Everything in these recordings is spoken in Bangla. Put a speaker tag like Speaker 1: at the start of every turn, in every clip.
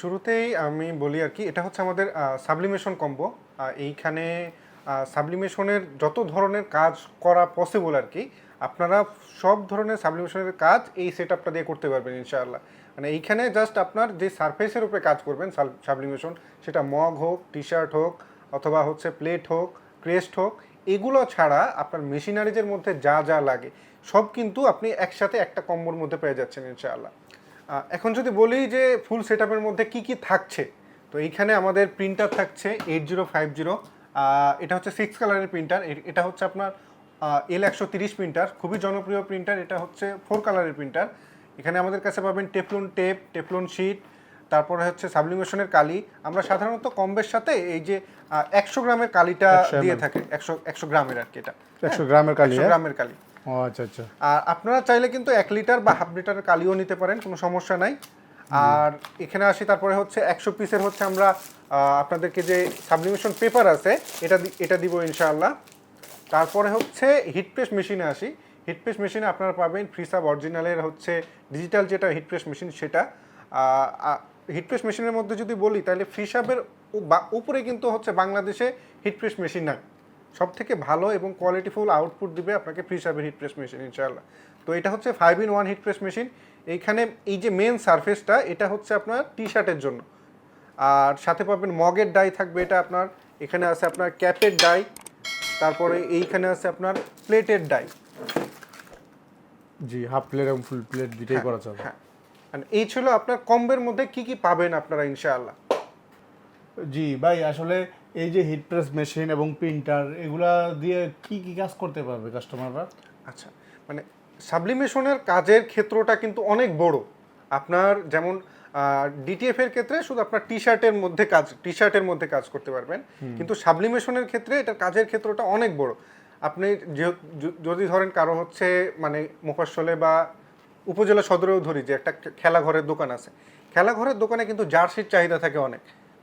Speaker 1: শুরুতেই আমি বলি আর কি, এটা হচ্ছে আমাদের সাবলিমেশন কম্বো এইখানে সাবলিমেশনের যত ধরনের কাজ করা পসিবল আর কি, আপনারা সব ধরনের সাবলিমেশনের কাজ এই সেট আপটা দিয়ে করতে পারবেন ইনশাআল্লাহ। মানে এইখানে জাস্ট আপনার যে সারফেসের উপরে কাজ করবেন সাবলিমেশন সেটা মগ হোক টি শার্ট হোক, অথবা হচ্ছে প্লেট হোক ক্রেস্ট হোক, এগুলো ছাড়া আপনার মেশিনারিজের মধ্যে যা যা লাগে, সব কিন্তু আপনি একসাথে একটা কম্বোর মধ্যে পেয়ে যাচ্ছেন ইনশাআল্লাহ। এখন যদি বলি যে ফুল সেট মধ্যে কি কি থাকছে তো এইখানে আমাদের প্রিন্টার থাকছে এইট জিরো ফাইভ জিরো এটা হচ্ছে সিক্স কালারের প্রিন্টার এটা হচ্ছে আপনার এল একশো তিরিশ প্রিন্টার খুবই জনপ্রিয় প্রিন্টার এটা হচ্ছে ফোর কালারের প্রিন্টার এখানে আমাদের কাছে পাবেন টেফলুন টেপ টেফলুন শিট তারপরে হচ্ছে সাবলিমেশনের কালি। আমরা সাধারণত কম্বের সাথে এই যে একশো গ্রামের কালিটা দিয়ে থাকে একশো একশো গ্রামের আর কি এটা।
Speaker 2: একশো গ্রামের কালি হ্যাঁ?
Speaker 1: গ্রামের কালি।
Speaker 2: ও আচ্ছা আচ্ছা।
Speaker 1: আর আপনারা চাইলে কিন্তু এক লিটার বা হাফ লিটারের কালিও নিতে পারেন, কোনো সমস্যা নাই। আর এখানে আসি, তারপরে হচ্ছে একশো পিসের হচ্ছে আমরা আপনাদেরকে যে সাবলিমেশন পেপার আছে, এটা এটা দিব ইনশাআল্লাহ। তারপরে হচ্ছে হিট প্রেস মেশিনে আসি। হিট প্রেস মেশিনে আপনারা পাবেন ফ্রিসাব অরিজিনালের হচ্ছে ডিজিটাল যেটা হিট প্রেস মেশিন সেটা। হিট প্রেস মেশিনের মধ্যে যদি বলি, তাহলে ফ্রিসাবের উপরে কিন্তু হচ্ছে বাংলাদেশে হিট প্রেস মেশিন নাই। সব থেকে ভালো এবং কোয়ালিটিফুল আউটপুট দিবে আপনাকে ফ্রি সাবের হিট প্রেস মেশিন ইনশাআল্লাহ। তো এটা হচ্ছে five in one heat press machine এইখানে এই যে মেন সারফেসটা এটা হচ্ছে আপনার টি শার্টের জন্য। আর সাথে পাবেন মগের ডাই থাকবে এটা আপনার। এখানে আছে আপনার ক্যাপের ডাই তারপরে এইখানে আছে আপনার প্লেটের ডাই
Speaker 2: জি হাফ প্লেট এবং ফুল প্লেট দুইটাই করা যাবে।
Speaker 1: হ্যাঁ। এই ছিল আপনার কম্বের মধ্যে কি কি পাবেন আপনারা ইনশাআল্লাহ?
Speaker 2: জি ভাই আসলে এই যে হিট প্রেস মেশিন এবং প্রিন্টার এগুলা দিয়ে কি কি কাজ করতে পারবে কাস্টমাররা
Speaker 1: আচ্ছা মানে সাবলিমেশনের কাজের ক্ষেত্রটা কিন্তু অনেক বড়। আপনার যেমন ডিটিএফ এর ক্ষেত্রে শুধু আপনার টি শার্টের মধ্যে কাজ টি শার্টের মধ্যে কাজ করতে পারবেন। কিন্তু সাবলিমেশনের ক্ষেত্রে এটা কাজের ক্ষেত্রটা অনেক বড়। আপনি যদি ধরেন কারও হচ্ছে মানে মোফাসলে বা উপজেলা সদরেও ধরি যে একটা খেলাঘরের দোকান আছে। খেলাঘরের দোকানে কিন্তু জার্সির চাহিদা থাকে অনেক।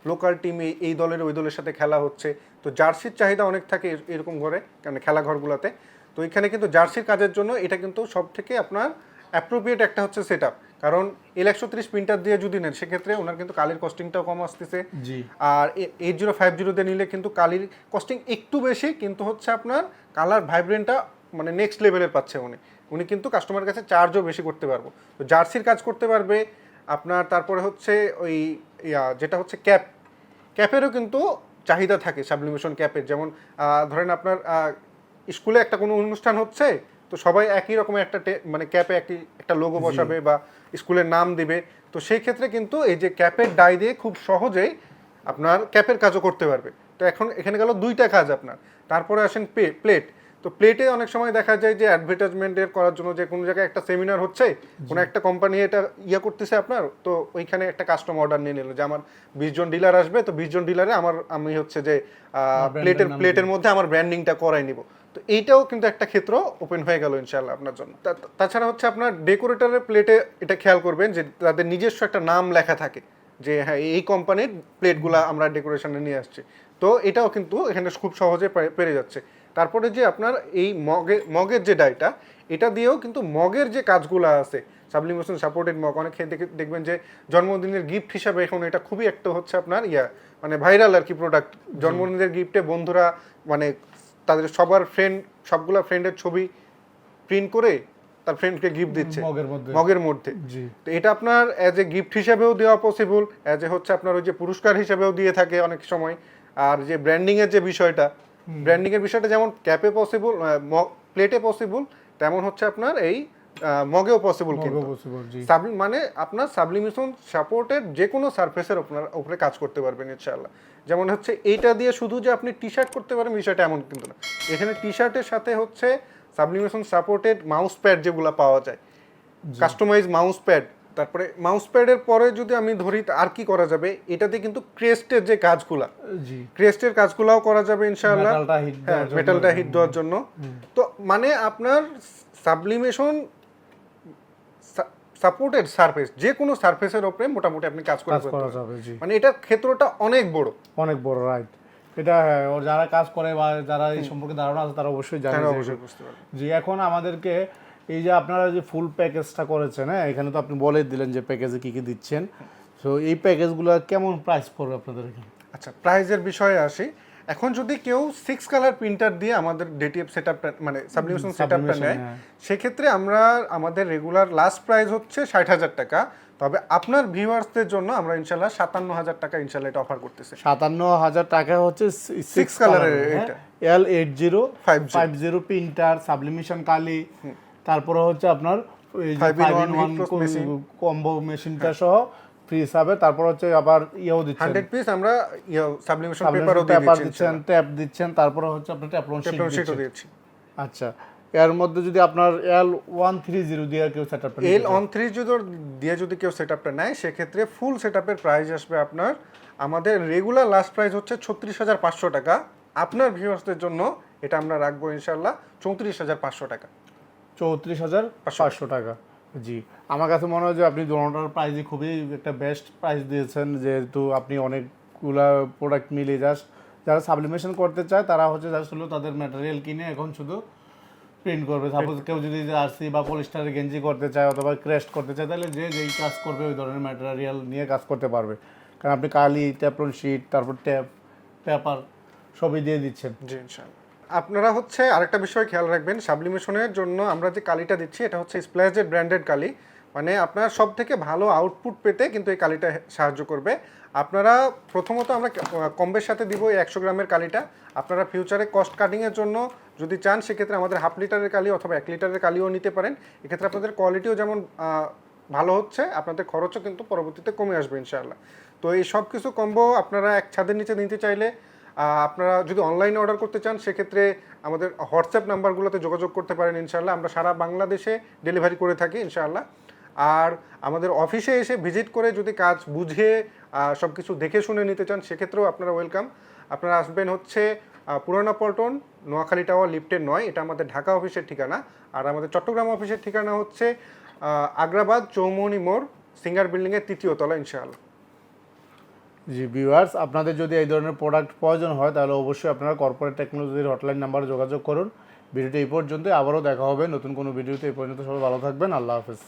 Speaker 1: লোকাল টিম এই দলের ওই দলের সাথে খেলা হচ্ছে। তো জার্সির চাহিদা অনেক থাকে এরকম ঘরে মানে খেলাঘরগুলোতে তো এখানে কিন্তু জার্সির কাজের জন্য এটা কিন্তু সব থেকে আপনার অ্যাপ্রোপ্রিয়েট একটা হচ্ছে সেট কারণ এল একশো ত্রিশ প্রিন্টার দিয়ে যদি নেন সেক্ষেত্রে ওনার কিন্তু কালির কস্টিংটাও কম আসতেছে।
Speaker 2: জি।
Speaker 1: আর এইট জিরো ফাইভ জিরোতে নিলে কিন্তু কালির কস্টিং একটু বেশি কিন্তু হচ্ছে আপনার কালার ভাইব্রেন্টটা মানে নেক্সট লেভেলের পাচ্ছে উনি। উনি কিন্তু কাস্টমারের কাছে চার্জও বেশি করতে পারব। তো জার্সির কাজ করতে পারবে আপনার তারপরে হচ্ছে ওই যেটা হচ্ছে ক্যাপ ক্যাপেরও কিন্তু চাহিদা থাকে সাবলিমেশন ক্যাপের যেমন ধরেন আপনার স্কুলে একটা কোনো অনুষ্ঠান হচ্ছে তো সবাই একই রকমের একটা মানে ক্যাপে একটি একটা লোগো বসাবে বা স্কুলের নাম দিবে। তো সেই ক্ষেত্রে কিন্তু এই যে ক্যাপের ডাই দিয়ে খুব সহজেই আপনার ক্যাপের কাজও করতে পারবে। তো এখন এখানে গেল দুইটা কাজ আপনার। তারপরে আসেন পে প্লেট। তো প্লেটে অনেক সময় দেখা যায় যে অ্যাডভার্টাইজমেন্টের করার জন্য যে কোনো জায়গায় একটা সেমিনার হচ্ছে কোনো একটা কোম্পানি এটা ইয়ে করতেছে আপনার তো ওইখানে একটা কাস্টম অর্ডার নিয়ে নিল যে আমার বিশ জন ডিলার আসবে তো বিশ জন ডিলারে আমার আমি হচ্ছে যে প্লেটের প্লেটের মধ্যে আমার ব্র্যান্ডিংটা করাই নিব। তো এইটাও কিন্তু একটা ক্ষেত্র ওপেন হয়ে গেল ইনশাল্লাহ আপনার জন্য। তা- তাছাড়া হচ্ছে আপনার ডেকোরেটরের প্লেটে এটা খেয়াল করবেন যে তাদের নিজস্ব একটা নাম লেখা থাকে যে হ্যাঁ এই কোম্পানির প্লেটগুলো আমরা ডেকোরেশনে নিয়ে আসছি। তো এটাও কিন্তু এখানে খুব সহজে পেরে যাচ্ছে। তারপরে যে আপনার এই মগে মগের যে ডাইটা এটা দিয়েও কিন্তু মগের যে কাজগুলো আছে সাবলিমেশন সাপোর্টেড মগ অনেক দেখবেন যে জন্মদিনের গিফট হিসাবে এখন এটা খুবই একটা হচ্ছে আপনার ইয়া মানে ভাইরাল আর কি প্রোডাক্ট জন্মদিনের গিফটে বন্ধুরা মানে তাদের সবার ফ্রেন্ড সবগুলা ফ্রেন্ডের ছবি প্রিন্ট করে তার ফ্রেন্ডকে গিফট দিচ্ছে।
Speaker 2: মগের মধ্যে।
Speaker 1: মগের মধ্যে। তো এটা আপনার অ্যাজ এ গিফট হিসাবেও দেওয়া পসিবল অ্যাজ এ হচ্ছে আপনার ওই যে পুরস্কার হিসাবেও দিয়ে থাকে অনেক সময়। আর যে ব্র্যান্ডিংয়ের যে বিষয়টা ব্র্যান্ডিং এর বিষয়টা যেমন ক্যাপে পসিবল প্লেটে পসিবল তেমন হচ্ছে আপনার এই মগেও পসিবল কিন্তু। মানে আপনার সাবলিমেশন সাপোর্টেড যে কোনো সারফেসের আপনার উপরে কাজ করতে পারবেন ইনশাআল্লাহ। যেমন হচ্ছে এইটা দিয়ে শুধু যে আপনি টি শার্ট করতে পারেন বিষয়টা এমন কিন্তু না। এখানে টি শার্টের সাথে হচ্ছে সাবলিমেশন সাপোর্টেড মাউস প্যাড যেগুলো পাওয়া যায়। কাস্টমাইজ মাউস প্যাড তারপরে মাউস প্যাডের পরে যদি আমি ধরি আর কি করা যাবে? এটাতে কিন্তু ক্রেস্টের যে কাজগুলা
Speaker 2: জি।
Speaker 1: ক্রেস্টের কাজগুলাও করা যাবে ইনশাআল্লাহ।
Speaker 2: মেটালটা হিট
Speaker 1: হ্যাঁ মেটালটা হিট দেওয়ার জন্য। তো মানে আপনার সাবলিমেশন সাপোর্টেড সারফেস যে কোনো সারফেসের উপরে মোটামুটি আপনি কাজ করে
Speaker 2: কাজ
Speaker 1: ফেলতে
Speaker 2: করা
Speaker 1: পারবেন।
Speaker 2: যাবে জি।
Speaker 1: মানে এটার ক্ষেত্রটা অনেক বড়।
Speaker 2: অনেক বড় রাইট এটা হ্যাঁ, যারা কাজ করে বা যারা এই সম্পর্কে ধারণা আছে তারা অবশ্যই জানে
Speaker 1: অবশ্যই বুঝতে পারবেন
Speaker 2: জি এখন আমাদেরকে এই যে আপনারা যে ফুল প্যাকেজটা করেছেন হ্যাঁ এখানে তো আপনি বলে দিলেন যে প্যাকেজে কি কি দিচ্ছেন। তো এই প্যাকেজগুলো কেমন প্রাইস পড়বে আপনাদের এখানে?
Speaker 1: আচ্ছা প্রাইজের বিষয়ে আসি। এখন যদি কেউ সিক্স কালার প্রিন্টার দিয়ে আমাদের ডিটিএফ সেট মানে সাবলিমেশন সেট আপটা নেয়
Speaker 2: হ্যাঁ।
Speaker 1: সেক্ষেত্রে আমরা আমাদের রেগুলার লাস্ট প্রাইস হচ্ছে ষাট হাজার টাকা। তবে আপনার ভিউয়ার্সদের জন্য আমরা ইনশাল্লাহ সাতান্ন হাজার টাকা ইনশাল্লাহ এটা অফার করতেছি।
Speaker 2: সাতান্ন হাজার টাকা হচ্ছে
Speaker 1: সিক্স কালারের এর এটা।
Speaker 2: L eight zero
Speaker 1: 50
Speaker 2: five zero printer sublimation কালি। তারপরে হচ্ছে আপনার। কম্বো মেশিনটা সহ ফ্রি হিসাবে তারপর হচ্ছে আবার ইয়েও দিচ্ছেন।
Speaker 1: পিস আমরা সাবলিমেশন পেপারও
Speaker 2: পেপার দিচ্ছেন ট্যাপ দিচ্ছেন তারপরে হচ্ছে আপনার ট্যাপলন শিট দিচ্ছেন। আচ্ছা এর মধ্যে যদি আপনার এল ওয়ান থ্রি জিরো দিয়ে কেউ set up
Speaker 1: L on three যদি দিয়ে যদি কেউ সেট আপটা নেয় সেক্ষেত্রে ফুল সেট আপের প্রাইস আসবে আপনার আমাদের রেগুলার লাস্ট প্রাইস হচ্ছে ছত্রিশ হাজার পাঁচশো টাকা। আপনার ভিউয়ার্সদের জন্য এটা আমরা রাখব ইনশাল্লাহ চৌত্রিশ হাজার পাঁচশো টাকা।
Speaker 2: চৌত্রিশ হাজার পাঁচশো। টাকা। জি। আমার কাছে মনে হয় যে আপনি দোনোটার প্রাইসই খুবই একটা বেস্ট প্রাইস দিয়েছেন যেহেতু আপনি অনেকগুলা প্রোডাক্ট মিলে জাস্ট যারা সাবলিমেশন করতে চায় তারা হচ্ছে জাস্ট হলো তাদের ম্যাটেরিয়াল কিনে এখন শুধু প্রিন্ট করবে। সাপোজ কেউ যদি জার্সি বা পলিস্টারের গেঞ্জি করতে চায় অথবা ক্রেস্ট করতে চায় তাহলে যে যেই কাজ করবে ওই ধরনের ম্যাটেরিয়াল নিয়ে কাজ করতে পারবে। কারণ আপনি কালি ট্যাপলন শিট তারপর ট্যাপ পেপার সবই দিয়ে দিচ্ছেন।
Speaker 1: জি ইনশাল্লাহ আপনারা হচ্ছে আরেকটা বিষয় খেয়াল রাখবেন, সাবলিমেশনের জন্য আমরা যে কালিটা দিচ্ছি, এটা হচ্ছে স্প্ল্যাশের ব্র্যান্ডেড কালি। মানে আপনার সব থেকে ভালো আউটপুট পেতে কিন্তু এই কালিটা সাহায্য করবে। আপনারা প্রথমত আমরা কম্বের সাথে দিব এই একশো গ্রামের কালিটা। আপনারা ফিউচারে কস্ট কাটিংয়ের জন্য যদি চান, সেক্ষেত্রে আমাদের হাফ লিটারের কালি অথবা এক লিটারের কালিও নিতে পারেন। এক্ষেত্রে আপনাদের কোয়ালিটিও যেমন ভালো হচ্ছে, আপনাদের খরচও কিন্তু পরবর্তীতে কমে আসবে ইনশাআল্লাহ। তো এই সব কিছু কম্বো আপনারা এক ছাদের নিচে নিতে চাইলে আপনারা যদি অনলাইনে অর্ডার করতে চান, সেক্ষেত্রে আমাদের হোয়াটসঅ্যাপ নাম্বারগুলোতে যোগাযোগ করতে পারেন ইনশাআল্লাহ। আমরা সারা বাংলাদেশে ডেলিভারি করে থাকি ইনশাআল্লাহ। আর আমাদের অফিসে এসে ভিজিট করে যদি কাজ বুঝে সব কিছু দেখে শুনে নিতে চান, সেক্ষেত্রেও আপনারা ওয়েলকাম আপনারা আসবেন হচ্ছে পুরানা পল্টন, নোয়াখালী টাওয়ার লিফটের নয়। এটা আমাদের ঢাকা অফিসের ঠিকানা। আর আমাদের চট্টগ্রাম অফিসের ঠিকানা হচ্ছে আগ্রাবাদ চৌমনি মোড়, সিঙ্গার বিল্ডিংয়ের তৃতীয় তলা ইনশাআল্লাহ।
Speaker 2: জি ভিউয়ার্স আপনাদের যদি এই ধরনের প্রোডাক্ট প্রয়োজন হয়, তাহলে অবশ্যই আপনারা কর্পোরেট টেকনোলজির হটলাইন নাম্বারে যোগাযোগ করুন। ভিডিওটি এই পর্যন্ত আবারও দেখা হবে নতুন কোনো ভিডিওতে, এই পর্যন্ত সবাই ভালো থাকবেন, আল্লাহ হাফেজ।